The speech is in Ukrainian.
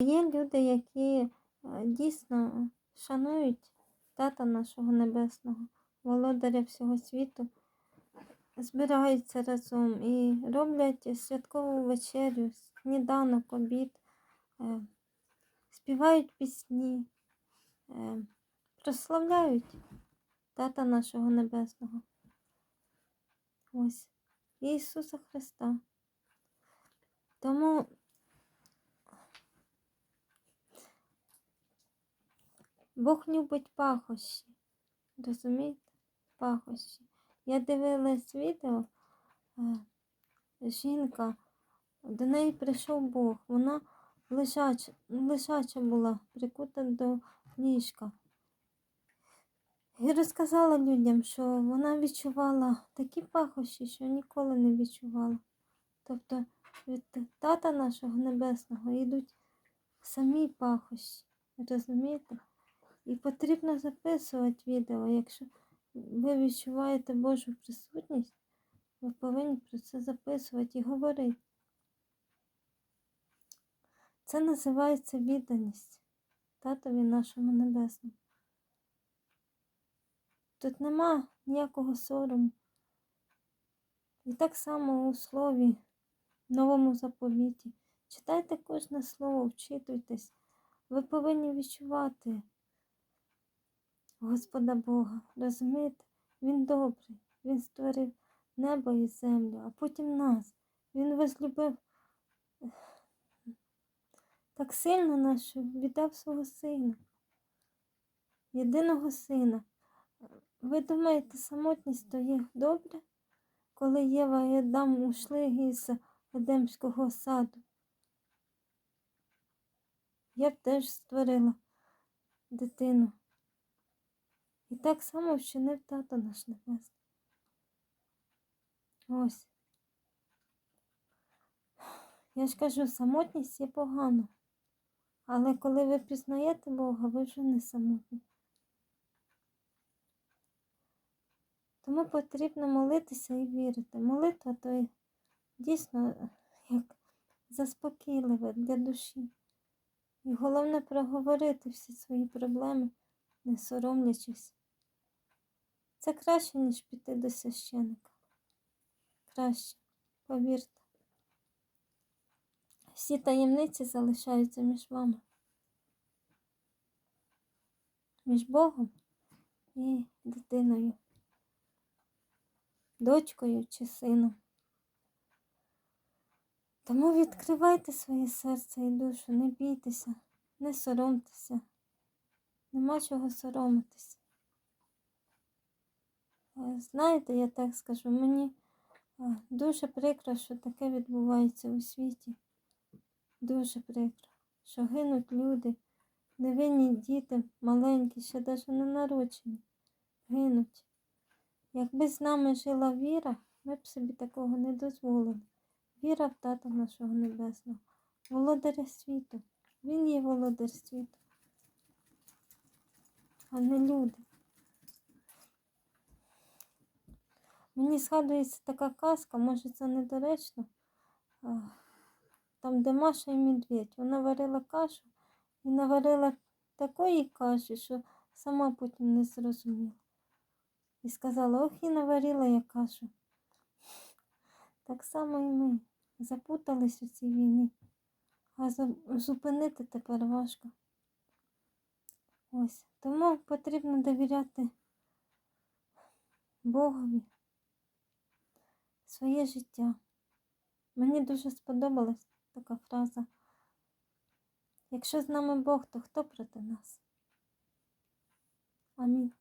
Є люди, які е, дійсно шанують тата нашого небесного, володаря всього світу, збираються разом і роблять святкову вечерю, сніданок, обід, е, співають пісні, е, прославляють тата нашого небесного. Ось Ісуса Христа. Тому Бог любить пахощі. Розумієте? Пахощі. Я дивилась відео, е, жінка, до неї прийшов Бог, вона лежача, лежача була, прикута до ліжка. І розказала людям, що вона відчувала такі пахощі, що ніколи не відчувала. Тобто від тата нашого небесного йдуть самі пахощі. Розумієте? І потрібно записувати відео. Якщо ви відчуваєте Божу присутність, ви повинні про це записувати і говорити. Це називається відданість татові нашому небесному. Тут нема ніякого сорому. І так само у слові, новому заповіті. Читайте кожне слово, вчитуйтесь. Ви повинні відчувати Господа Бога. Розумієте? Він добрий. Він створив небо і землю, а потім нас. Він возлюбив так сильно нас, що віддав свого сина, єдиного сина. Ви думаєте, самотність то є добре, коли Єва і Адам ушли із Едемського саду? Я б теж створила дитину. І так само вчинив тато наш небесний. Ось. Я ж кажу, самотність є погано. Але коли ви пізнаєте Бога, ви вже не самотні. Тому потрібно молитися і вірити. Молитва то дійсно як заспокійливе для душі. І головне проговорити всі свої проблеми, не соромлячись. Це краще, ніж піти до священика. Краще, повірте. Всі таємниці залишаються між вами. Між Богом і дитиною, дочкою чи сином. Тому відкривайте своє серце і душу, не бійтеся, не соромтеся, нема чого соромитися. Е, Знаєте, я так скажу, мені е, дуже прикро, що таке відбувається у світі. Дуже прикро, що гинуть люди, невинні діти, маленькі, ще навіть не народжені, гинуть. Якби з нами жила віра, ми б собі такого не дозволили. Віра в Тата нашого Небесного, володаря світу. Він є володар світу, а не люди. Мені згадується така казка, може це недоречно. Там, де Маша і Медведь. Вона варила кашу і наварила такої каші, що сама потім не зрозуміла. І сказала, ох, і наварила я кашу. Так само і ми запутались у цій війні, а зупинити тепер важко. Ось. Тому потрібно довіряти Богові своє життя. Мені дуже сподобалась така фраза. Якщо з нами Бог, то хто проти нас? Амінь.